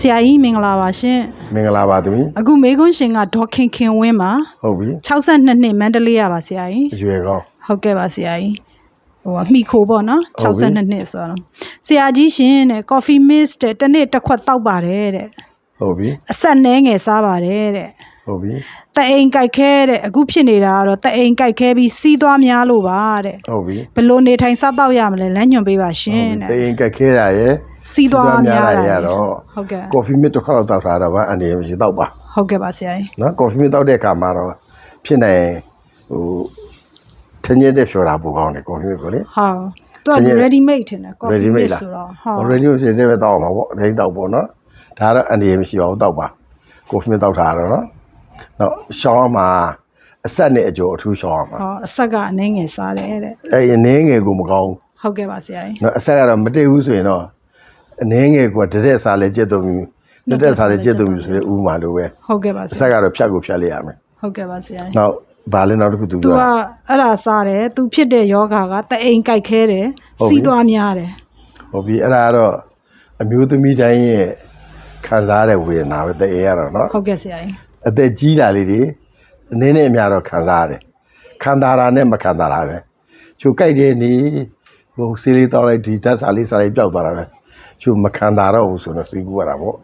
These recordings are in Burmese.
ဆရာကြီးမင်္ဂလာပါရှင်မင်္ဂလာပါသမီးအခုမေကွန်းရှင်ကဒေါ်ခင်ခင်ဝင်းပါဟုတ်ပြီ62နှစ်မန္တလေးရပါဆရာကြီးအရွယ်ကောင်းဟုတ်ကဲ့ပါဆရာကြီးဟိုကမိခိုပေါ့နော်ဟုတ်ပြီ62နှစ်ဆိုတော့ဆရာကြီးရှင်တဲ့ coffee mist တဲ့တစ်နေ့တစ်ခွက်တောက်ပါတယ်တဲ့ဟုတ်ပြီအဆက်နှဲငယ်စားပါတယ်တဲ့ဟုတ်ပြီတအိမ်ကြိုက်ခဲတဲ့အခုဖြစ်နေတာကတော့တအိမ်ကြိုက်ခဲပြီးစီးသွားများလို့ပါတဲ့ဟုတ်ပြီဘယ်လို့နေထိုင်စားတော့ရမလဲလမ်းညွှန်ပေးပါရှင်တတဲ့ရင်ကက်ခဲတာရဲ့ စီးသွားများတာရတော့ဟုတ်ကဲ့ကော်ဖီမစ်တစ်ခါတော့တောက်ထားတော့ဗာအနေနဲ့မရှိတော့ပါဟုတ်ကဲ့ပါဆရာကြီးနော်ကော်ဖီမစ်တောက်တဲ့အခါမှာတော့ဖြစ်နေဟိုထင်းရတဲ့ဖြော်တာပိုကောင်းတယ်ကော်ဖီမစ်ကိုလေဟုတ်သူကတကယ် ready made ထင်တယ် coffee ready made mix လားဆိုတော့ဟုတ် already ကိုစစ်စစ်ပဲတောက်အောင်ပါပေါ့ဒိန်းတောက်ပေါ့နော်ဒါကတော့အနေနဲ့မရှိပါဘူးတောက်ပါကော်ဖီမစ်တောက်ထားတော့နော်နော်ရှောင်းမှာအဆက်နဲ့အကျော်အထူးရှောင်းမှာဟောအဆက်ကအနှင်းငယ်စားတယ်တဲ့အဲ့အနည်းငယ်ကိုမကောင်းဘူးဟုတ်ကဲ့ပါဆရာကြီးနော်အဆက်ကတော့မတည့်ဘူးဆိုရင်တော့ အနည်းငယ်ကတရက်စားလဲကြက်သွန်မြူနှစ်တက်စားလဲကြက်သွန်မြူဆိုတဲ့ဥမာလိုပဲဟုတ်ကဲ့ပါဆအရာဆက်ကတော့ဖြတ်ကိုဖြတ်လိုက်ရမယ်ဟုတ်ကဲ့ပါဆရာကြီးနောက်ဘာလဲနောက်တစ်ခုသူသူကကအဲ့ဒါစားတယ်သူဖြစ်တဲ့ယောဂါကတအိမ်ကြိုက်ခဲတယ်ဟုတ်ပြီစီးသွားများတယ်ဟုတ်ပြီအဲ့ဒါကတော့အမျိုးသမီးတိုင်းရဲ့ခံစားရတဲ့ဝေဒနာပဲတဲ့ရတော့နော်ဟုတ်ကဲ့ဆရာကြီးအသက်ကြီးလာလေးတွေအနည်းနဲ့အများတော့ခံစားရတယ်ခံစားတာနဲ့မခံစားတာပဲချိုကြိုက်တဲ့နေဟိုစီးလေးတောက်လိုက်ဒီဓာတ်စာလေးစာလေးပျောက်သွားတာပဲ ချိုမခံစားတော့ဘူးဆိုတော့စီးကူရတာပေါ့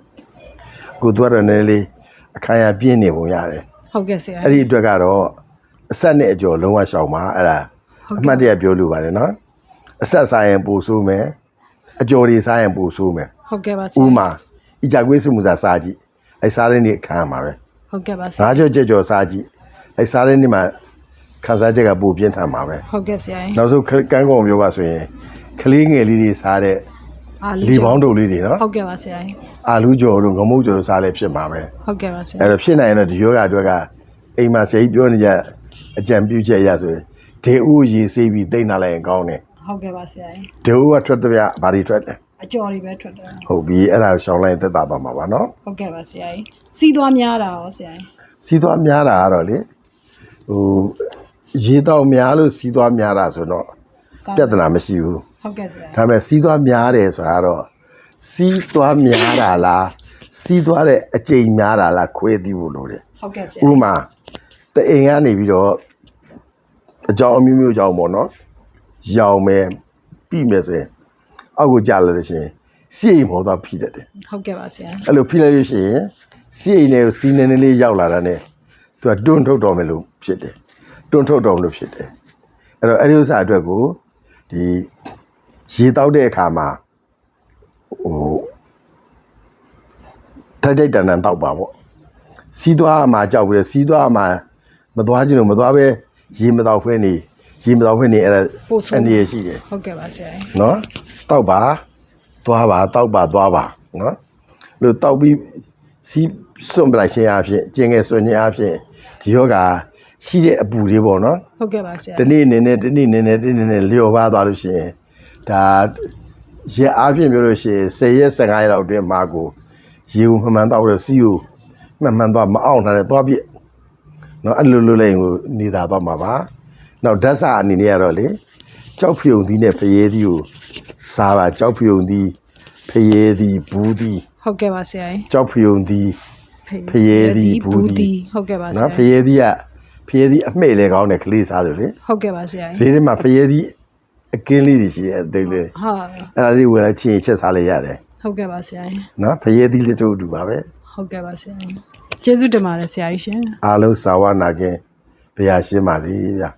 အခုသူကတော့နည်းနည်းလေးအခိုင်အပြင်းနေပုံရတယ်ဟုတ်ကဲ့ဆရာအဲ့ကြီးဒီအတွက်ကတော့အဆက်နဲ့အကျော်လုံးဝရှောင်ပါအဲ့ဒါဟုတ်ကဲ့အမှတ်တရပြောလို့ပါတယ်နော်အဆက်စားရင်ပိုဆိုးမယ်အကျော်တွေစားရင်ပိုဆိုးမယ်ဟုတ်ကဲ့ပါဆဥရာမာဤကြကွေးစုမှုစားစားကြည့်အဲ့စားတဲ့နေ့ခံရမှာပဲဟုတ်ကဲ့ပါဆရာငါးကြော့ကြက်ကြော်စားကြည့်အဲ့စားတဲ့နေ့မှာခံစားချက်ကပိုပြင်းထန်မှာပဲဟုတ်ကဲ့ဆရာကြီးနောက်ဆုံးခကန်းကောင်ပြောပါဆိုရင်ကလေးငယ်လေးတွေစားတဲ့ အာလီပေါင်းတုပ်လေးတွေနော်ဟုတ်ကဲ့ပါဆရာကြီးအာလူကြော်တို့ငမုတ်ကြော်တို့စားလဲဖြစ်မှာပဲဟုတ်ကဲ့ပါဆရာအဲ့တော့ဖြစ်နိုင်ရင်တော့ဒီယောဂအတွက်ကအိမ်မှာဆရာကြီးပြောနေကြအကြံပြုချက်အရဆိုရင်ဒေဥရေဆေးပြီးတိတ်နာလိုက်ရင်ကောင်းတယ်ဟုတ်ကဲ့ပါဆရာကြီးဒေဥကထွက်တဲ့ပြဘာတွေထွက်လဲအကျော်တွေပဲထွက်တယ်ဟုတ်ပြီအဲ့ဒါကိုရှောင်းလိုက်ရင်သက်သာသွားမှာပါနော်ဟုတ်ကဲ့ပါဆရာကြီးစီးသွားများတာရောဆရာကြီးစီးသွားများတာကတော့လေဟိုရေတော့များလို့စီးသွားများတာဆိုတော့ပြဿနာမရှိဘူး ဟုတ်ကဲ့ဆရာကြီးဒါပေမဲ့စီးသွားများတယ်ဆိုတာကတော့စီးသွားများတာလားစီးသွားတဲ့အကြိမ်များတာလားခွဲသိဖို့လိုတယ်ဟုတ်ကဲ့ဆရာဥပမာတအိမ်ကနေပြီးတော့အကြောင်းအမျိုးမျိုးကြောင်းပေါ့နော်ရောင်မယ်ပြီးမယ်ဆိုရင်အောက်ကိုကြာလာလို့ရှိရင်စီအိမ်ပေါ်တော့ဖိတတ်တယ်ဟုတ်ကဲ့ပါဆရာအဲ့လိုဖိလိုက်လို့ရှိရင်စီအိမ်နဲ့စီနေနေလေးရောက်လာတာနဲ့သူကတွန်းထုတ်တော်မယ်လို့ဖြစ်တယ်တွန်းထုတ်တော်မယ်လို့ဖြစ်တယ်အဲ့တော့အဲ့ဒီဥစ္စာအတွက်ကိုဒီ ရေတောက်တဲ့အခါမှာဟိုထိုက်ထိုက်တန်တန်တောက်ပါပေါ့စီးသွားမှာကြောက်ပြီးတော့စီးသွားမှာမသွားချင်လို့မသွားပဲရေမတော့ခွင့်နေရေမတော့ခွင့်နေအဲ့ဒါပို့ဆိုးအနေရရှိတယ်ဟုတ်ကဲ့ပါဆရာကြီးနော်တောက်ပါသွားပါတောက်ပါသွားပါနော်လို့တောက်ပြီးစီးစွန့်ပလိုက်ခြင်းအဖြစ်ကျင်ငယ်စွန့်ခြင်းအဖြစ်ဒီယောဂရှိတဲ့အပူလေးပေါ့နော်ဟုတ်ကဲ့ပါဆရာတနေ့နေနဲ့တနေ့နေနဲ့တနေ့နေနဲ့လျော်ပါသွားလို့ရှိရင် ဒါရက်အားဖြင့်ပြောလို့ရှိရင်10ရက်15ရက်လောက်အတွင်းမှာကိုရေဦးမှန်မှန်တော့လို့စီးကိုမှန်မှန်တော့မအောင်တာနဲ့သွားပြစ်နော်အဲ့လိုလိုလိုက်ရင်ကိုနေတာတော့မှာပါနောက်ဓာတ်စာအနေနဲ့ကတော့လေကြောက်ဖြုံသီးနဲ့ဖရဲသီးကိုစားပါကြောက်ဖြုံသီးဖရဲသီးဘူးသီးဟုတ်ကဲ့ပါဆရာကြီးကြောက်ဖြုံသီးဖရဲသီးဘူးသီးဟုတ်ကဲ့ပါဆရာနော်ဖကြီးရဲသီးကဖရဲသီးအမှိတ်လေကောင်းတယ်ကလေးစားဆိုလေဟုတ်ကဲ့ပါဆရာဈေးကြီးထဲမှာဖရဲသီး အကင်းလေးတွေရှိတယ်အသေးလေးဟာအဲ့ဒါလေးဝယ်လိုက်ချင်းချက်စားလိုက်ရတယ်ဟုတ်ကဲ့ပါဆရာကြီးနော်ဖရဲသီးလေးတို့အတူပါပဲဟုတ်ကဲ့ပါဆရာကြီးကျေးဇူးတင်ပါတယ်ဆရာကြီးရှင်အားလုံးစာဝနာခင်ဘုရားရှင်းပါစေဗျာ